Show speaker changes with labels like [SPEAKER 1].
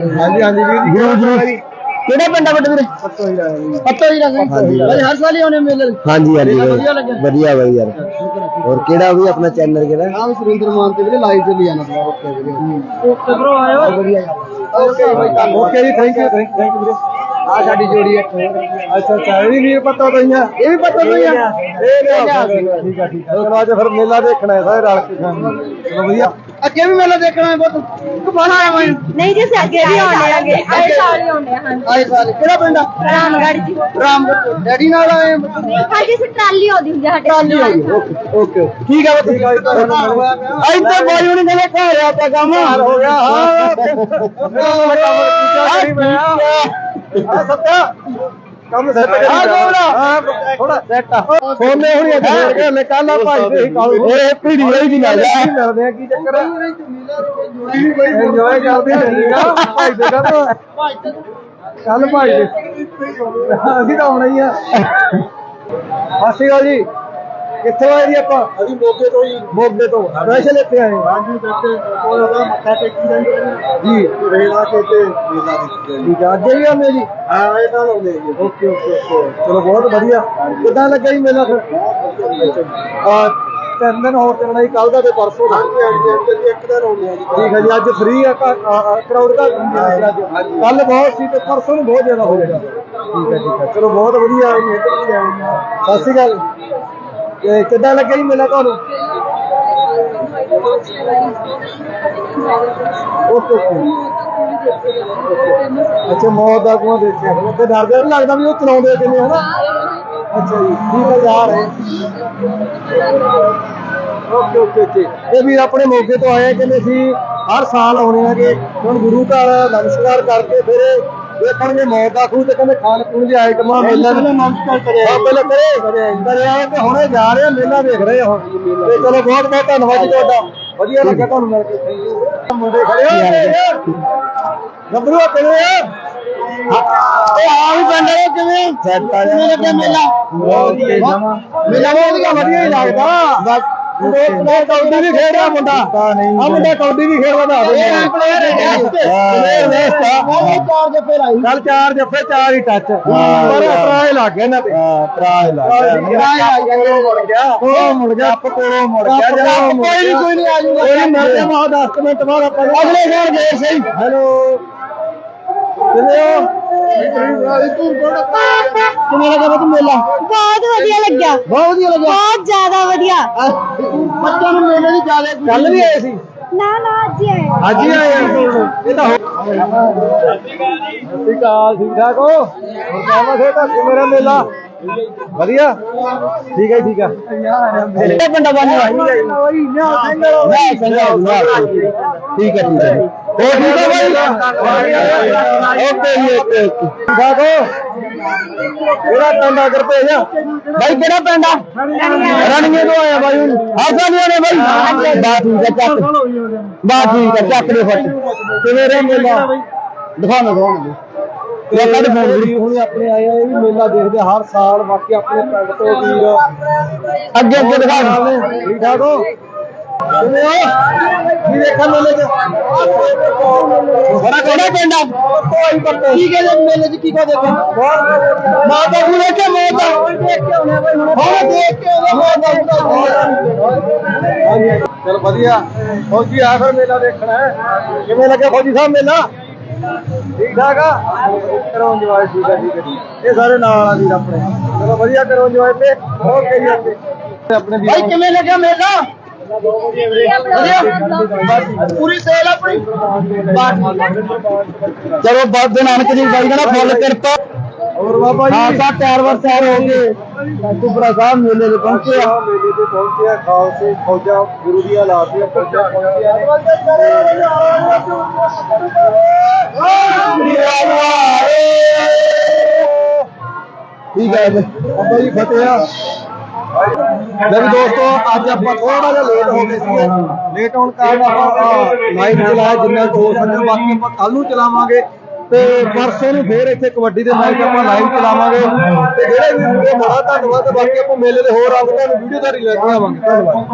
[SPEAKER 1] ਹਾਂਜੀ ਹਾਂਜੀ ਵੀਰ।
[SPEAKER 2] ਜਰੂਰ ਜਰੂਰ। ਕਿਹੜਾ ਪਿੰਡ ਆ ਵੱਡੇ ਵੀਰੇ?
[SPEAKER 1] ਪੱਤੋ ਹੀ ਲਾਇਆ ਜੀ।
[SPEAKER 2] ਪੱਤੋ ਹੀ ਲੱਗਾ ਭਾਈ ਹਰ ਸਾਲ ਹੀ ਆਉਣੇ ਮੇਲੇ ਨੂੰ।
[SPEAKER 3] ਹਾਂਜੀ ਹਾਂਜੀ।
[SPEAKER 2] ਮੇਲਾ ਵਧੀਆ ਲੱਗਿਆ?
[SPEAKER 3] ਵਧੀਆ ਬਾਈ ਯਾਰ ਹੋਰ ਕਿਹੜਾ ਵੀ ਆਪਣਾ ਚੈਨਲ ਕਿਹੜਾ?
[SPEAKER 1] ਨਾਮ ਸੁਰਿੰਦਰ ਮਾਨ ਤੇ ਵੀਰੇ ਲਾਈਵ ਚੱਲੀ ਜਾਣਾ ਤੁਹਾਡਾ ਓਕੇ ਵੀਰੇ
[SPEAKER 2] ਓਕੇ ਬ్రో ਆਇਓ।
[SPEAKER 1] ਵਧੀਆ। ਓਕੇ ਭਾਈ ਓਕੇ ਜੀ ਥੈਂਕ ਯੂ ਥੈਂਕ ਯੂ ਵੀਰੇ। ਆ ਸਾਡੀ ਜੋੜੀ ਹੈ। ਅੱਛਾ ਅੱਛਾ। ਇਹ ਵੀ ਵੀਰ ਪਤਾ ਤੋਂ ਹੀ ਆ। ਇਹ ਵੀ ਪਤਾ ਤੋਂ ਹੀ ਆ। ਇਹ ਲਿਆ ਠੀਕ ਆ ਠੀਕ ਆ। ਚਲੋ ਅੱਜ ਫਿਰ ਮੇਲਾ ਦੇਖਣਾ ਹੈ ਸਾਰੇ ਰਲ ਕੇ। ਚਲੋ ਵਧੀਆ। ਅੱਗੇ ਵੀ ਮੇਲਾ ਦੇਖਣਾ ਹੈ ਬਹੁਤ। ਕਮਾਲ ਆਇਆ ਮੈਂ
[SPEAKER 4] ਨਹੀਂ ਜੀ ਅਸੀਂ ਅੱਗੇ ਵੀ ਆਉਣੇ ਆਗੇ ਆਏ ਸਾਲ ਹੀ ਆਉਣੇ ਹਾਂਜੀ।
[SPEAKER 1] ਆਏ ਸਾਲ ਕਿਹੜਾ ਪਿੰਡ ਆ?
[SPEAKER 4] ਰਾਮਗੜ੍ਹ ਜੀ।
[SPEAKER 1] ਰਾਮ ਡੈਡੀ ਨਾਲ ਆਏ
[SPEAKER 4] ਹਾਂਜੀ ਅਸੀਂ ਟਰਾਲੀ ਆਉਂਦੀ ਹੁੰਦੀ ਸਾਡੇ
[SPEAKER 1] ਟਰਾਲੀ ਆਈ ਓਕੇ ਓਕੇ ਠੀਕ ਆ ਆ।
[SPEAKER 2] ਇੱਥੇ ਬਾਈ ਹੁਣੀ ਕਹਿੰਦੇ ਘਰ ਆ ਤਾਂ ਕੰਮ
[SPEAKER 1] ਹੋ ਗਿਆ। ਹਾਂ। ਆ। ਸੱਤਾ ਕੰਮ ਸੈੱਟ ਕਰੀ
[SPEAKER 2] ਹਾਂ, ਗੋਬਰਾ।
[SPEAKER 1] ਹਾਂ ਥੋੜਾ ਸੈੱਟ ਆ। ਸੋਨੇ ਹੁਣੀ ਅੱਜ ਫੇਰ ਕੇ ਲੈ ਕੱਲ ਆ ਭਾਈ ਦੇ ਕਾਲੂ
[SPEAKER 2] ਓਏ ਪੀੜੀ ਵਾਲੀ ਦੀ ਗੱਲ ਆ।
[SPEAKER 1] ਮਿਲਦੇ ਆ ਕੀ ਚੱਕਰ ਆ? ਇੰਜੋਏ ਕਰਦੇ ਆ ਠੀਕ ਆ? ਭਾਈ ਦੇ ਕੱਲ ਕੱਲ ਭਾਈ ਦੇ। ਅਸੀਂ ਤਾਂ ਆਉਣਾ ਹੀ ਆ। ਸਤਿ ਸ਼੍ਰੀ ਅਕਾਲ ਜੀ। ਕਿੱਥੋਂ ਆਏ ਜੀ ਆਪਾਂ? ਅਸੀਂ ਮੋਗੇ ਤੋਂ ਹੀ ਮੋਗੇ ਤੋਂ। ਸਪੈਸ਼ਲ ਇੱਥੇ ਆਏ ਹਾਂਜੀ ਬੱਚੇ ਕੋਲ ਉਹਦਾ ਮੱਥਾ ਟੇਕੀ ਜਾਂਦੇ ਜੀ। ਰੇਲਾ ਕੇ ਤੇ ਮੇਲਾ ਦੇਖਦੇ ਜੀ ਅੱਜ ਹੀ ਆਉਂਦੇ ਜੀ? ਹਾਂ ਇਹ ਤਾਂ ਆਉਂਦੇ ਜੀ। Okay okay okay. ਚਲੋ ਬਹੁਤ ਵਧੀਆ। ਕਿੱਦਾਂ ਲੱਗਾ ਜੀ ਮੇਲਾ ਫਿਰ? ਆ ਤਿੰਨ ਦਿਨ ਹੋਰ ਚੱਲਣਾ ਜੀ ਕੱਲ ਦਾ ਤੇ ਪਰਸੋਂ ਦਾ। ਹਾਂਜੀ ਹਾਂਜੀ ਇੱਕ ਦਿਨ ਹੋ ਗਿਆ ਜੀ। ਠੀਕ ਹੈ ਜੀ ਅੱਜ ਫ੍ਰੀ ਆ ਕਰਾਊਡ ਦਾ ਕੱਲ ਬਹੁਤ ਸੀ ਤੇ ਪਰਸੋਂ ਨੂੰ ਬਹੁਤ ਜ਼ਿਆਦਾ ਹੋ ਜਾਏਗਾ ਠੀਕ ਹੈ ਠੀਕ ਹੈ ਚਲੋ ਬਹੁਤ ਵਧੀਆ ਜੀ ਇੱਧਰ ਵੀ ਆਏ ਜੀ। ਸਤਿ ਸ਼੍ਰੀ ਅਕਾਲ। ਤੇ ਕਿੱਦਾਂ ਲੱਗਿਆ ਜੀ ਮੇਲਾ ਤੁਹਾਨੂੰ? ਓਕੇ ਓਕੇ ਅੱਛਾ, ਮੌਤ ਦਾ ਕੂਆ ਦੇਖਿਆ। ਤੇ ਡਰਦੇ ਨਹੀਂ ਲੱਗਦਾ ਵੀ ਉਹ ਚਲਾਉਂਦੇ ਕਿਵੇਂ, ਹਨਾ? ਅੱਛਾ ਜੀ ਠੀਕ ਹੈ? ਯਾਰ ਓਕੇ ਓਕੇ ਓਕੇ ਇਹ ਵੀ ਆਪਣੇ ਮੌਕੇ ਤੋਂ ਆਏ ਆ ਕਹਿੰਦੇ ਸੀ ਹਰ ਸਾਲ ਆਉਣੇ ਆਗੇ ਹੁਣ ਗੁਰੂ ਘਰ ਨਮਸਕਾਰ ਕਰਕੇ ਫਿਰ ਦੇਖਣਗੇ ਮੌਤ ਦਾ ਖੂਹ ਤੇ ਕਹਿੰਦੇ ਖਾਣ ਪੀਣ ਦੀ ਆਈਟਮਾਂ ਮੇਲਾ ਦੇ ਨਮਸਕਾਰ ਕਰਿਆ ਹਾਂ ਪਹਿਲਾਂ ਕਰੇ ਕਰਿਆ ਤੇ ਹੁਣੇ ਜਾ ਰਹੇ ਆ ਮੇਲਾ ਦੇਖ ਰਹੇ ਹੁਣ। ਤੇ ਚਲੋ ਬਹੁਤ ਬਹੁਤ ਧੰਨਵਾਦ ਜੀ ਤੁਹਾਡਾ। ਵਧੀਆ ਲੱਗਾ ਤੁਹਾਨੂੰ ਮਿਲ ਕੇ। ਮੁੰਡੇ ਖੜੇ ਹੋ ਗੱਭਰੂ ਕਿਵੇਂ ਆ?
[SPEAKER 2] ਵੀ ਪਿੰਡ ਵਾਲੇ ਕਿਵੇਂ ਕਿਵੇਂ ਲੱਗਿਆ ਮੇਲਾ?
[SPEAKER 1] ਮੇਲਾ ਬਹੁਤ ਵਧੀਆ ਹੀ ਲੱਗਦਾ ਉਹ ਕੌਡੀ ਵੀ ਖੇਡਦਾ ਮੁੰਡਾ। ਆ ਮੁੰਡਾ ਕੌਡੀ ਵੀ ਖੇਡਦਾ ਦੱਸ
[SPEAKER 2] ਇਹ ਚਾਰ ਜੱਫੇ ਲਾਈ
[SPEAKER 1] ਕੱਲ ਚਾਰ ਜੱਫੇ ਚਾਰ ਹੀ ਟੱਚ ਪਰ ਟਰਾਏ ਲੱਗ ਗਿਆ ਇਹਨਾਂ ਤੇ ਹਾਂ ਟਰਾਏ ਲੱਗ ਗਿਆ। ਮੁੜ ਗਿਆ। ਕੋਲੋਂ ਮੁੜ ਗਿਆ। ਆਪ ਕੋਲੋਂ ਮੁੜ ਗਿਆ।
[SPEAKER 2] ਕੋਈ ਨਹੀਂ। ਕੋਈ ਨਹੀਂ ਆ ਜਾਊਗਾ
[SPEAKER 1] ਕੋਈ ਨਹੀਂ ਮੈਂ ਤੇ ਮਾਹ 10 ਮਿੰਟ ਬਾਅਦ ਆਪਾਂ
[SPEAKER 2] ਅਗਲੇ ਸਾਲ ਗਏ ਸਹੀ
[SPEAKER 1] ਹੈਲੋ। ਕਿਵੇਂ ਹੋ?
[SPEAKER 2] ਕਿਵੇਂ ਲੱਗਾ ਬਤ ਮੇਲਾ
[SPEAKER 4] ਬਹੁਤ ਵਧੀਆ ਲੱਗਿਆ
[SPEAKER 2] ਬਹੁਤ ਵਧੀਆ ਲੱਗਿਆ
[SPEAKER 4] ਬਹੁਤ ਜ਼ਿਆਦਾ ਵਧੀਆ
[SPEAKER 2] ਬੱਚਿਆਂ ਨੂੰ ਮੇਲੇ ਦੀ ਜ਼ਿਆਦਾ
[SPEAKER 1] ਕੱਲ ਵੀ ਆਏ ਸੀ
[SPEAKER 4] ਨਾ ਨਾ ਅੱਜ ਹੀ ਆਏ
[SPEAKER 1] ਅੱਜ ਹੀ ਆਏ ਆ ਇਹ ਤਾਂ ਹੋ ਸਤਿ ਸ਼੍ਰੀ ਅਕਾਲ ਠੀਕ ਠਾਕ ਹੋ ਹੋਰ ਕਾਮਾ ਸੇ ਤਾਂ ਮੇਰਾ ਮੇਲਾ ਵਧੀਆ ਠੀਕ ਹੈ ਜੀ, ਠੀਕ ਹੈ
[SPEAKER 2] ਕਿਹੜੇ ਪਿੰਡਾਂ ਬਾਨੀ ਹੋਈ ਨਾ ਸੰਗਾ ਨਾ ਠੀਕ ਹੈ ਠੀਕ ਹੈ ਹੋ ਠੀਕ ਹੈ ਬਾਈ। ਓਕੇ ਜੀ ਓਕੇ ਓਕੇ।
[SPEAKER 1] ਠੀਕ ਠਾਕ ਹੋ ਕਿਹੜਾ ਪਿੰਡ ਅਗਰ ਭੇਜ?
[SPEAKER 2] ਬਾਈ ਕਿਹੜਾ ਪਿੰਡ ਆ? ਰਣੀਏ ਤੋਂ ਆਇਆ ਬਾਈ ਹੁਣ। ਆਸਾ ਨਹੀਂ ਆਣੇ ਬਾਈ। ਬਾ ਠੀਕ ਹੈ ਚੱਕ। ਬਾ ਠੀਕ ਹੈ ਚੱਕ ਦੇ ਫੱਟ। ਕਿਵੇਂ ਰਹਿ ਮੇਲਾ? ਦਿਖਾਣਾ ਦਿਖਾਣਾ ਇਹ ਕੱਢ ਫੋਨ
[SPEAKER 1] ਜੀ। ਹੁਣ ਆਪਣੇ ਆਏ ਆ ਇਹ ਵੀ ਮੇਲਾ ਦੇਖਦੇ ਹਰ ਸਾਲ ਬਾਕੀ ਆਪਣੇ ਪਿੰਡ ਤੋਂ ਵੀਰ।
[SPEAKER 2] ਅੱਗੇ ਅੱਗੇ ਦਿਖਾ
[SPEAKER 1] ਠੀਕ ਠਾਕ ਹੋ ਕਿਵੇਂ ਹੋ ਕੀ ਦੇਖਣ ਮੇਲੇ ਚ
[SPEAKER 2] ਬੜਾ ਕਿਹੜਾ ਪਿੰਡ ਆ
[SPEAKER 1] ਕੋਈ ਪੱਤੇ
[SPEAKER 2] ਕੀ ਕਹਿੰਦੇ ਮੇਲੇ 'ਚ ਕੀ ਕੋ ਦੇਖੋ ਮਾਤਾ ਨੂੰ ਦੇਖੇ ਮਾਤਾ ਦੇਖ ਕੇ ਆਉਣੇ ਬਾਈ ਹੁਣ ਦੇਖ ਕੇ ਆਉਣੇ ਮਾਤਾ
[SPEAKER 1] ਚਲ ਵਧੀਆ ਫੌਜੀ ਆ ਫਿਰ ਮੇਲਾ ਦੇਖਣਾ ਹੈ ਕਿਵੇਂ ਲੱਗਿਆ ਫੌਜੀ ਸਾਹਿਬ ਮੇਲਾ ਠੀਕ ਠਾਕ ਆ ਕਰੋ ਇੰਜੋਏ ਠੀਕ ਹੈ ਠੀਕ ਹੈ ਜੀ। ਇਹ ਸਾਰੇ ਨਾਲ ਆ ਵੀਰ ਆਪਣੇ ਚਲੋ ਵਧੀਆ ਕਰੋ ਇੰਜੋਏ ਤੇ ਓਕੇ ਜੀ ਓਕੇ ਆਪਣੇ ਵੀਰ
[SPEAKER 2] ਬਾਈ ਕਿਵੇਂ ਲੱਗਿਆ ਮੇਲਾ ਵਧੀਆ ਪੂਰੀ ਸੇਲ ਆਪਣੀ ਚਲੋ ਬਾਦ ਨਾਨਕ ਜੀ ਬਾਈ ਕਹਿੰਦਾ ਫੁੱਲ ਕਿਰਪਾ
[SPEAKER 1] ਹੋਰ ਬਾਬਾ ਜੀ
[SPEAKER 2] ਹਾਂ ਤਾਂ ਚਾਰ ਵਾਰ ਤਿਆਰ ਹੋ ਗਏ ਸਾਧੂਪੁਰਾ ਸਾਹਿਬ ਮੇਲੇ ਦੇ ਪਹੁੰਚੇ ਆ
[SPEAKER 1] ਮੇਲੇ ਤੇ ਪਹੁੰਚੇ ਆ ਖਾਲਸੇ ਫੌਜਾਂ ਗੁਰੂ ਦੀਆਂ ਲਾਤੀਆਂ ਫੌਜਾਂ ਪਹੁੰਚੀਆਂ ਨੇ
[SPEAKER 2] ਠੀਕ
[SPEAKER 1] ਦੋਸਤੋ, ਅੱਜ ਆਪਾਂ ਥੋੜਾ ਜਿਹਾ ਲੇਟ ਹੋ ਗਏ ਸੀ ਲੇਟ ਹੋਣ ਕਾਰਨ ਆਪਾਂ ਲਾਈਵ ਚਲਾਇਆ, ਜਿੰਨਾ ਕੁ ਹੋ ਸਕਿਆ ਬਾਕੀ ਆਪਾਂ ਕੱਲ ਨੂੰ ਚਲਾਵਾਂਗੇ ਤੇ ਪਰਸੋਂ ਨੂੰ ਫੇਰ ਇੱਥੇ ਕਬੱਡੀ ਦੇ ਮੈਚ ਆਪਾਂ ਲਾਈਵ ਚਲਾਵਾਂਗੇ। ਤੇ ਜਿਹੜੇ ਵੀ ਵੀਡੀਓ ਬੜਾ ਧੰਨਵਾਦ। ਤੇ ਬਾਕੀ ਆਪਾਂ ਮੇਲੇ ਦੇ ਹੋਰ ਆਪ ਤੁਹਾਨੂੰ ਵੀਡੀਓ ਦਾ ਲੈ ਕਰਾਵਾਂਗੇ ਧੰਨਵਾਦ।